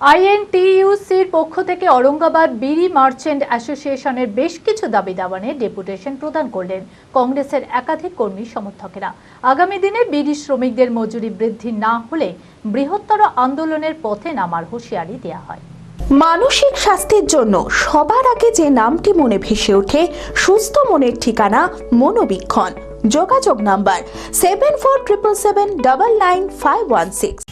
আইএনটিইউসির পক্ষ থেকে ঔরঙ্গাবাদ বিড়ি মার্চেন্ট অ্যাসোসিয়েশনের বেশ কিছু দাবি দাবা নিয়ে ডেপুটেশন প্রদান করলেন কংগ্রেসের একাধিক কর্মী সমর্থকেরা। আগামী দিনে বিড়ি শ্রমিকদের মজুরি বৃদ্ধি না হলে বৃহত্তর আন্দোলনের পথে নামার হুঁশিয়ারি দেওয়া হয়। মানসিক স্বাস্থ্যের জন্য সবার আগে যে নামটি মনে ভেসে ওঠে, সুস্থ মনের ঠিকানা মনোবীক্ষণ। যোগাযোগ number seven four triple seven double nine five one six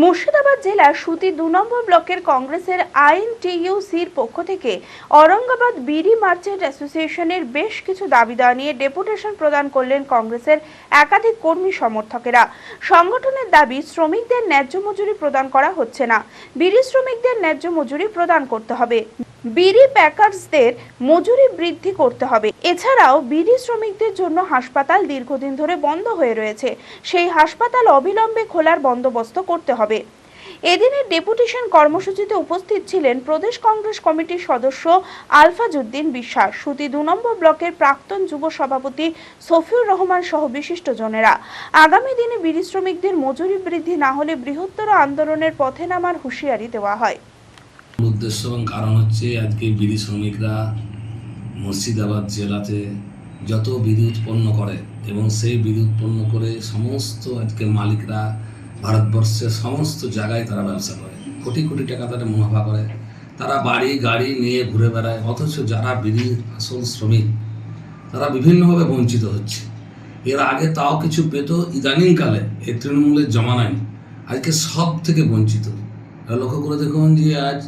Murshidabad জেলার সুতি দু নম্বর ব্লকের কংগ্রেসের আইএনটিইউসির পক্ষ থেকে অরঙ্গাবাদ বিডি মার্চেন্ট অ্যাসোসিয়েশনের বেশ কিছু দাবি দেওয়া নিয়ে ডেপুটেশন প্রদান করলেন কংগ্রেসের একাধিক কর্মী সমর্থকেরা। সংগঠনের দাবি, শ্রমিকদের ন্যায্য মজুরি প্রদান করা হচ্ছে না। বিড়ি শ্রমিকদের ন্যায্য মজুরি প্রদান করতে হবে। বিড়ি প্যাকার্সদের মজুরি বৃদ্ধি করতে হবে। এছাড়াও বিড়ি শ্রমিকদের জন্য হাসপাতাল দীর্ঘদিন ধরে বন্ধ হয়ে রয়েছে। সেই হাসপাতাল অবিলম্বে খোলার বন্দোবস্ত করতে হবে। এদিনের ডেপুটেশন কর্মসূচিতে উপস্থিত ছিলেন প্রদেশ কংগ্রেস কমিটির সদস্য আলফাজউদ্দিন বিশ্বাস, সুতি দু নম্বর ব্লকের প্রাক্তন যুব সভাপতি সফিউর রহমান সহ বিশিষ্টজনেরা আগামী দিনে বিড়ি শ্রমিকদের মজুরি বৃদ্ধি না হলে বৃহত্তর আন্দোলনের পথে নামার হুঁশিয়ারি দেওয়া হয়। উদ্দেশ্য এবং কারণ হচ্ছে আজকে বিড়ি শ্রমিকরা মুর্শিদাবাদ জেলাতে যত বিড়ি উৎপন্ন করে এবং সেই বিড়ি উৎপন্ন করে সমস্ত আজকে মালিকরা ভারতবর্ষের সমস্ত জায়গায় তারা ব্যবসা করে। কোটি কোটি টাকা তারা মুনাফা করে। তারা বাড়ি, গাড়ি নিয়ে ঘুরে বেড়ায়, অথচ যারা বিড়ির আসল শ্রমিক, তারা বিভিন্নভাবে বঞ্চিত হচ্ছে। এর আগে তাও কিছু পেত ইদানিংকালে এই তৃণমূলের জমানায়। আজকে সব থেকে বঞ্চিত লক্ষ্য করে দেখুন যে আজ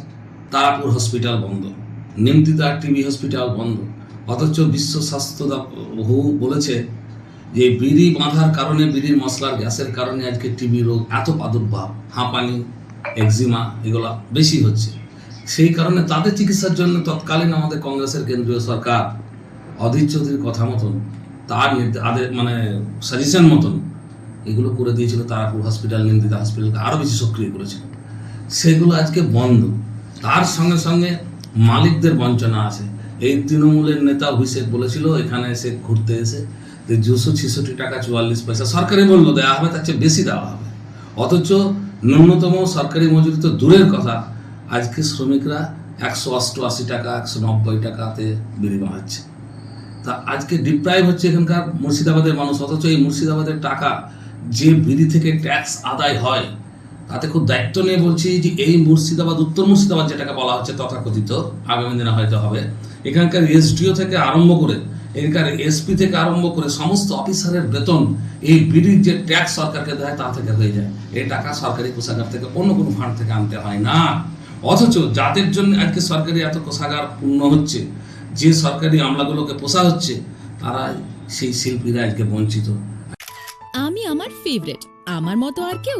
তারাপুর হসপিটাল বন্ধ। নিমতিতা টিবি হসপিটাল বন্ধ। অথচ বিশ্ব স্বাস্থ্য দপ- হু বলেছে যে, বিড়ি বাঁধার কারণে, বিড়ির মশলার গ্যাসের কারণে আজকে টিবি রোগ, এত প্রাদুর্ভাব। হাঁপানি, একজিমা, এগুলো বেশি হচ্ছে। সেই কারণে তাদের চিকিৎসার জন্য তৎকালীন আমাদের কংগ্রেসের কেন্দ্রীয় সরকার অধীর চৌধুরীর কথা মতন, তার আদে- মানে সাজেশন মতন এগুলো করে দিয়েছিল তারাপুর হসপিটাল নিন্দিতা হসপিটালকে আরও বেশি সক্রিয় করেছিল। সেগুলো আজকে বন্ধ। তার সঙ্গে সঙ্গে মালিকদের বঞ্চনা আছে। এই তৃণমূলের নেতা অভিষেক বলেছিল, এখানে এসে ঘুরতে এসে যে দুশো ছেষট্টি টাকা চুয়াল্লিশ পয়সা সরকারি মূল্য দেওয়া হবে, তার চেয়ে বেশি দেওয়া হবে। অথচ ন্যূনতম সরকারি মজুরি তো দূরের কথা। আজকে শ্রমিকরা একশো অষ্টআশি টাকা, একশো নব্বই টাকাতে বিড়ি বানাচ্ছে তা আজকে ডিপ্রাইভ হচ্ছে এখানকার মুর্শিদাবাদের মানুষ। অথচ এই মুর্শিদাবাদের টাকা যে বিধি থেকে ট্যাক্স আদায় হয় তাতে খুব দায়িত্ব নিয়ে বলছি যে এই মুর্শিদাবাদ, উত্তর মুর্শিদাবাদ যেটাকে বলা হচ্ছে তথাকথিত, আগামী দিনে হয়তো হবে। এখানকার এসডিও থেকে আরম্ভ করে, এখানকার এসপি থেকে আরম্ভ করে সমস্ত অফিসারের বেতন, এই বিডির যে ট্যাক্স সরকারকে দেয় তা থেকে হয়ে যায়। এই টাকা সরকারি কোষাগার থেকে অন্য কোনো ফান্ড থেকে আনতে হয় না। অথচ যাদের জন্য আজকে সরকারি এত কোষাগার পূর্ণ হচ্ছে, যে সরকারি আমলাগুলোকে পোষা হচ্ছে, তারা সেই শিল্পীরা আজকে বঞ্চিত। আমি আমার ফেভারিট আমার মতো আর কেউ?